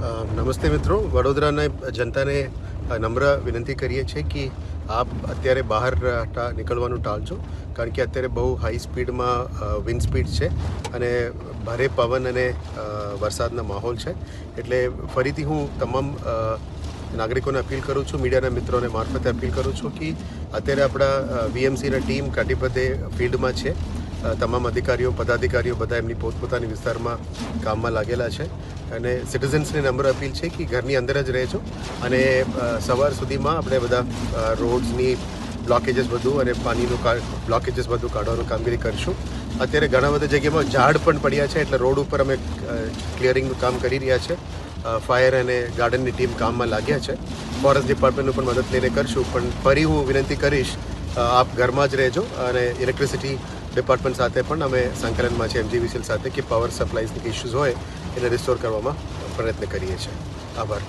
નમસ્તે મિત્રો. વડોદરાના જનતાને નમ્ર વિનંતી કરીએ છીએ કે આપ અત્યારે બહાર નીકળવાનું ટાળજો. કારણ કે અત્યારે બહુ હાઈ સ્પીડમાં વિન્ડ સ્પીડ છે અને ભારે પવન અને વરસાદનો માહોલ છે. એટલે ફરીથી હું તમામ નાગરિકોને અપીલ કરું છું, મીડિયાના મિત્રોને મારફતે અપીલ કરું છું કે અત્યારે આપણા વીએમસીના ટીમ કાટીપદે ફિલ્ડમાં છે. તમામ અધિકારીઓ, પદાધિકારીઓ બધા એમની પોતપોતાની વિસ્તારમાં કામમાં લાગેલા છે. અને સિટીઝન્સને નમ્ર અપીલ છે કે ઘરની અંદર જ રહેજો અને સવાર સુધીમાં આપણે બધા રોડ્સની બ્લોકેજીસ બધું અને પાણીનું બ્લોકેજીસ બધું કાઢવાનું કામગીરી કરશું. અત્યારે ઘણા બધા જગ્યામાં ઝાડ પણ પડ્યા છે, એટલે રોડ ઉપર અમે ક્લિયરિંગનું કામ કરી રહ્યા છે. ફાયર અને ગાર્ડનની ટીમ કામમાં લાગ્યા છે. ફોરેસ્ટ ડિપાર્ટમેન્ટનું પણ મદદ લઈને કરશું, પણ ફરી હું વિનંતી કરીશ આપ ઘરમાં જ રહેજો અને ઇલેક્ટ્રિસિટી ડિપાર્ટમેન્ટ સાથે પણ અમે સંકલનમાં છે એમજીવીસીએલ સાથે, કે પાવર સપ્લાયની ઇસ્યુઝ હોય એને રિસ્ટોર કરવામાં પ્રયત્ન કરીએ છીએ. આભાર.